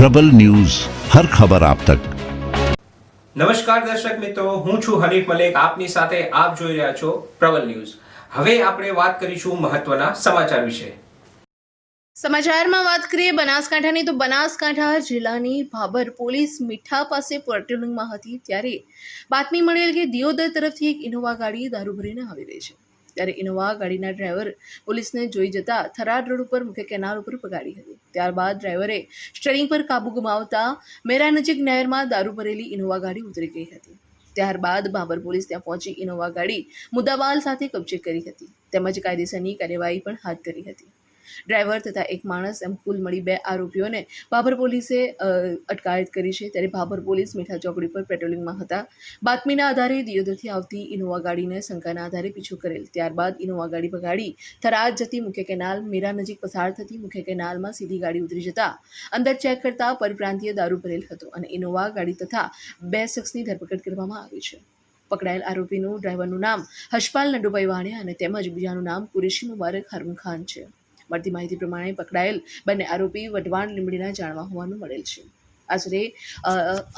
પ્રબલ news હર ખબર આપ તક. નમસ્કાર દર્શક મિત્રો હું છું હરીફ મલેક આપની સાથે આપ જોઈ રહ્યા છો પ્રબલ ન્યૂઝ. હવે આપણે વાત કરીશું મહત્વના સમાચાર વિશે. સમાચારમાં વાત કરીએ બનાસકાંઠાની તો બનાસકાંઠા જિલ્લાની ભાબર પોલીસ મીઠા પાસે પેટ્રોલિંગમાં હતી ત્યારે બાતમી મળેલ કે દિયોદર તરફથી એક ઇનોવા ગાડી દારૂ ભરીને આવી રહી છે. ત્યારે ઇનોવા ગાડીના ડ્રાઈવર પોલીસને જોઈ જતા થરાદ રોડ ઉપર મુખ્ય કેનાલ ઉપર પગાડી હતી. ત્યારબાદ ડ્રાઈવરે સ્ટેરિંગ પર કાબુ ગુમાવતા મેરા નજીક નહેરમાં દારૂ ભરેલી ઇનોવા ગાડી ઉતરી ગઈ હતી. ત્યારબાદ બાબર પોલીસ ત્યાં પહોંચી ઇનોવા ગાડી મુદ્દાવાલ સાથે કબજે કરી હતી. તેમજ કાયદેસરની કાર્યવાહી પણ હાથ ધરી હતી. ડ્રાઈવર તથા એક માણસ એમ કુલ મળી બે આરોપીઓને ભાભર પોલીસે અટકાયત કરી છે. ત્યારે ભાભર પોલીસ મીઠા ચોકડી પર પેટ્રોલિંગમાં હતા. બાતમીના આધારે દિયોદરથી આવતી ઇનોવા ગાડીને શંકાના આધારે પીછો કરેલ. ત્યારબાદ ઇનોવા ગાડી ભગાડી થરાદ જતી મુખ્ય કેનાલ, મીરા નજીક પસાર થતી મુખ્ય કેનાલમાં સીધી ગાડી ઉતરી જતા અંદર ચેક કરતા પરપ્રાંતીય દારૂ ભરેલ હતો અને ઇનોવા ગાડી તથા બે શખ્સની ધરપકડ કરવામાં આવી છે. પકડાયેલ આરોપીનું ડ્રાઈવરનું નામ હશપાલ નડુભાઈ વાણિયા અને તેમજ બીજાનું નામ કુરેશી મુબારક હરમ ખાન છે. મળતી માહિતી પ્રમાણે પકડાયેલ બંને આરોપી વઢવાણ લીંબડીના જાણવા હોવાનું મળેલ છે. આશરે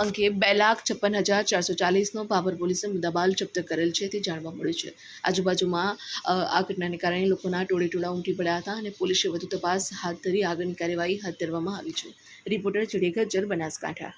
અંકે બે લાખ છપ્પન હજાર ચારસો ચાલીસનો ભાભર પોલીસે મુદ્દાબાલ જપ્ત કરેલ છે તે જાણવા મળ્યું છે. આજુબાજુમાં આ ઘટનાને કારણે લોકોના ટોળે ટોળા ઉમટી પડ્યા હતા અને પોલીસે વધુ તપાસ હાથ ધરી આગળની કાર્યવાહી હાથ ધરવામાં આવી છે. રિપોર્ટર ચિડીગજ્જર બનાસકાંઠા.